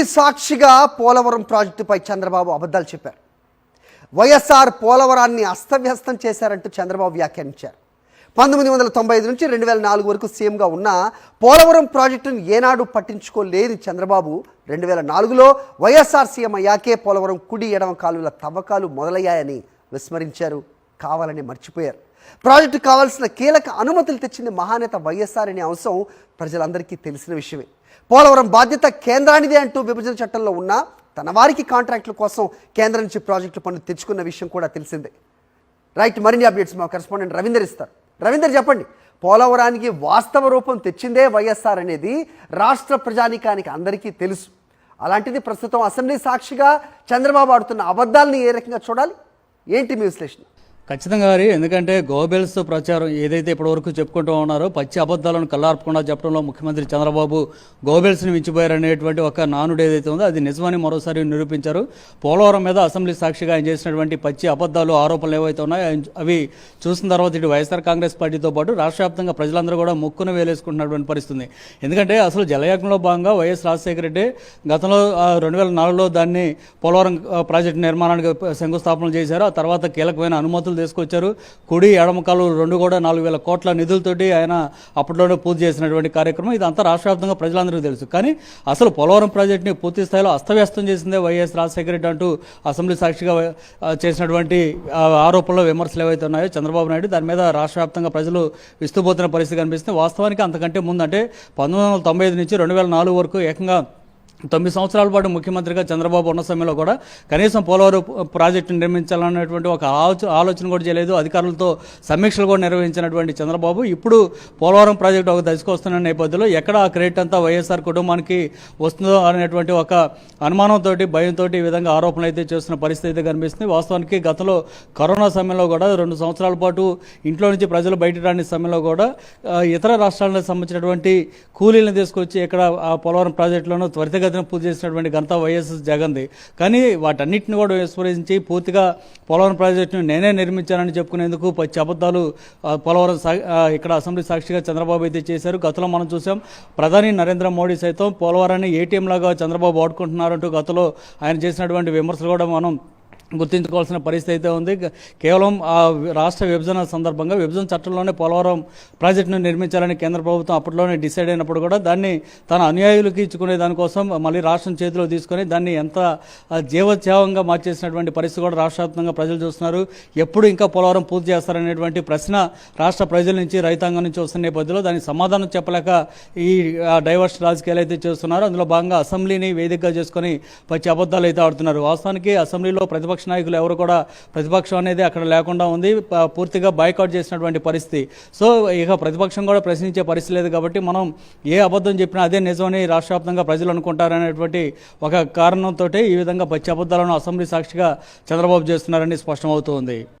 Assembly సాక్షిగా పోలవరం ప్రాజెక్టుపై చంద్రబాబు అబద్ధాలు చెప్పారు. వైఎస్ఆర్ పోలవరాన్ని అస్తవ్యస్తం చేశారంటూ చంద్రబాబు వ్యాఖ్యానించారు. పంతొమ్మిది వందల తొంభై ఐదు నుంచి రెండు వేల నాలుగు వరకు సీఎంగా ఉన్న పోలవరం ప్రాజెక్టును ఏనాడు పట్టించుకోలేని చంద్రబాబు. రెండు వేల నాలుగులో వైఎస్ఆర్ సీఎం అయ్యాకే పోలవరం కుడి ఎడమ కాలువల తవ్వకాలు మొదలయ్యాయని విస్మరించారు. కావాలని మర్చిపోయారు. ప్రాజెక్టు కావాల్సిన కీలక అనుమతులు తెచ్చింది మహానేత వైఎస్ఆర్ అనే అంశం ప్రజలందరికీ తెలిసిన విషయమే. పోలవరం బాధ్యత కేంద్రానిదే అంటూ విభజన చట్టంలో ఉన్న తన వారికి కాంట్రాక్టుల కోసం కేంద్రం నుంచి ప్రాజెక్టుల పనులు తెచ్చుకున్న విషయం కూడా తెలిసిందే. రైట్ మరిన్ని అప్డేట్స్ మా కరెస్పాండెంట్ రవీందర్ ఇస్తారు. రవీందర్ చెప్పండి. పోలవరానికి వాస్తవ రూపం తెచ్చిందే వైఎస్ఆర్ అనేది రాష్ట్ర ప్రజానీకానికి అందరికీ తెలుసు. అలాంటిది ప్రస్తుతం అసెంబ్లీ సాక్షిగా చంద్రబాబు ఆడుతున్న అబద్ధాలని ఏ రకంగా చూడాలి? ఏంటి మీ విశ్లేషణ? ఖచ్చితంగా గారి ఎందుకంటే గోబెల్స్ ప్రచారం ఏదైతే ఇప్పటివరకు చెప్పుకుంటూ ఉన్నారో పచ్చి అబద్ధాలను కల్లార్పకుండా చెప్పడంలో ముఖ్యమంత్రి చంద్రబాబు గోబెల్స్ని మించిపోయారనేటువంటి ఒక నానుడు ఏదైతే ఉందో అది నిజమని మరోసారి నిరూపించారు. పోలవరం మీద అసెంబ్లీ సాక్షిగా ఆయన చేసినటువంటి పచ్చి అబద్ధాలు ఆరోపణలు ఏవైతే ఉన్నాయో అవి చూసిన తర్వాత ఇటు వైఎస్ఆర్ కాంగ్రెస్ పార్టీతో పాటు రాష్ట్ర వ్యాప్తంగా ప్రజలందరూ కూడా ముక్కును వేలేసుకుంటున్నటువంటి పరిస్థితి ఎందుకంటే అసలు జలయాగంలో భాగంగా వైఎస్ రాజశేఖర రెడ్డి గతంలో రెండు వేల నాలుగులో దాన్ని పోలవరం ప్రాజెక్టు నిర్మాణానికి శంకుస్థాపన చేశారు. ఆ తర్వాత కీలకమైన అనుమతులు తీసుకొచ్చారు. కుడి ఎడమ కాలువలు రెండు కూడా నాలుగు వేల కోట్ల నిధులతోటి ఆయన అప్పట్లోనే పూర్తి చేసినటువంటి కార్యక్రమం. ఇదంతా రాష్ట్ర వ్యాప్తంగా ప్రజలందరికీ తెలుసు. కానీ అసలు పోలవరం ప్రాజెక్టుని పూర్తి స్థాయిలో అస్తవ్యస్తం చేసిందే వైఎస్ రాజశేఖర రెడ్డి అంటూ అసెంబ్లీ సాక్షిగా చేసినటువంటి ఆరోపణలు విమర్శలు ఏవైతే ఉన్నాయో చంద్రబాబు నాయుడు దాని మీద రాష్ట్ర వ్యాప్తంగా ప్రజలు విస్తుపోతున్న పరిస్థితి కనిపిస్తుంది. వాస్తవానికి అంతకంటే ముందంటే పంతొమ్మిది వందల తొంభై ఐదు నుంచి రెండు వేల నాలుగు వరకు ఏకంగా తొమ్మిది సంవత్సరాల పాటు ముఖ్యమంత్రిగా చంద్రబాబు ఉన్న సమయంలో కూడా కనీసం పోలవరం ప్రాజెక్టు నిర్మించాలన్నటువంటి ఒక ఆలోచన ఆలోచన కూడా చేయలేదు. అధికారులతో సమీక్షలు కూడా నిర్వహించినటువంటి చంద్రబాబు ఇప్పుడు పోలవరం ప్రాజెక్టు ఒక దశకు వస్తున్న నేపథ్యంలో ఎక్కడ ఆ క్రెడిట్ అంతా వైఎస్ఆర్ కుటుంబానికి వస్తుందో అనేటువంటి ఒక అనుమానంతో భయంతో ఈ విధంగా ఆరోపణలు అయితే చేస్తున్న పరిస్థితి అయితే కనిపిస్తుంది. వాస్తవానికి గతంలో కరోనా సమయంలో కూడా రెండు సంవత్సరాల పాటు ఇంట్లో నుంచి ప్రజలు బయట రాని సమయంలో కూడా ఇతర రాష్ట్రాలకు సంబంధించినటువంటి కూలీలను తీసుకొచ్చి ఇక్కడ ఆ పోలవరం ప్రాజెక్టులను త్వరితగతిన పూర్తి చేసినటువంటి ఘనత వైఎస్ జగన్ది. కానీ వాటన్నిటిని కూడా విస్మరించి పూర్తిగా పోలవరం ప్రాజెక్టును నేనే నిర్మించానని చెప్పుకునేందుకు పచ్చి అబద్ధాలు పోలవరం ఇక్కడ అసెంబ్లీ సాక్షిగా చంద్రబాబు అయితే చేశారు. గతంలో మనం చూసాం ప్రధాని నరేంద్ర మోడీ సైతం పోలవరాన్ని ఏటీఎం లాగా చంద్రబాబు వాడుకుంటున్నారంటూ గతంలో ఆయన చేసినటువంటి విమర్శలు కూడా మనం గుర్తించుకోవాల్సిన పరిస్థితి అయితే ఉంది. కేవలం ఆ రాష్ట్ర విభజన సందర్భంగా విభజన చట్టంలోనే పోలవరం ప్రాజెక్టును నిర్మించాలని కేంద్ర ప్రభుత్వం అప్పట్లోనే డిసైడ్ అయినప్పుడు కూడా దాన్ని తన అనుయాయులకి ఇచ్చుకునే దానికోసం మళ్ళీ రాష్ట్రం చేతిలో తీసుకొని దాన్ని ఎంత జీవత్యావంగా మార్చేసినటువంటి పరిస్థితి కూడా రాష్ట్ర ప్రజలు చూస్తున్నారు. ఎప్పుడు ఇంకా పోలవరం పూర్తి చేస్తారనేటువంటి ప్రశ్న రాష్ట్ర ప్రజల నుంచి రైతాంగం నుంచి వస్తున్న నేపథ్యంలో దానికి సమాధానం చెప్పలేక ఈ డైవర్స్ రాజకీయాలు అయితే చేస్తున్నారో. అందులో భాగంగా అసెంబ్లీని వేదికగా చేసుకొని పచ్చి అబద్ధాలు అయితే ఆడుతున్నారు. వాస్తవానికి అసెంబ్లీలో ప్రతిపక్ష నాయకులు ఎవరు కూడా ప్రతిపక్షం అనేది అక్కడ లేకుండా ఉంది. పూర్తిగా బాయ్కౌట్ చేసినటువంటి పరిస్థితి. సో ఇక ప్రతిపక్షం కూడా ప్రశ్నించే పరిస్థితి లేదు కాబట్టి మనం ఏ అబద్ధం చెప్పినా అదే నిజమని రాష్ట్ర వ్యాప్తంగా ప్రజలు అనుకుంటారనేటువంటి ఒక కారణంతో ఈ విధంగా పచ్చి అబద్ధాలను అసెంబ్లీ సాక్షిగా చంద్రబాబు చేస్తున్నారని స్పష్టమవుతోంది.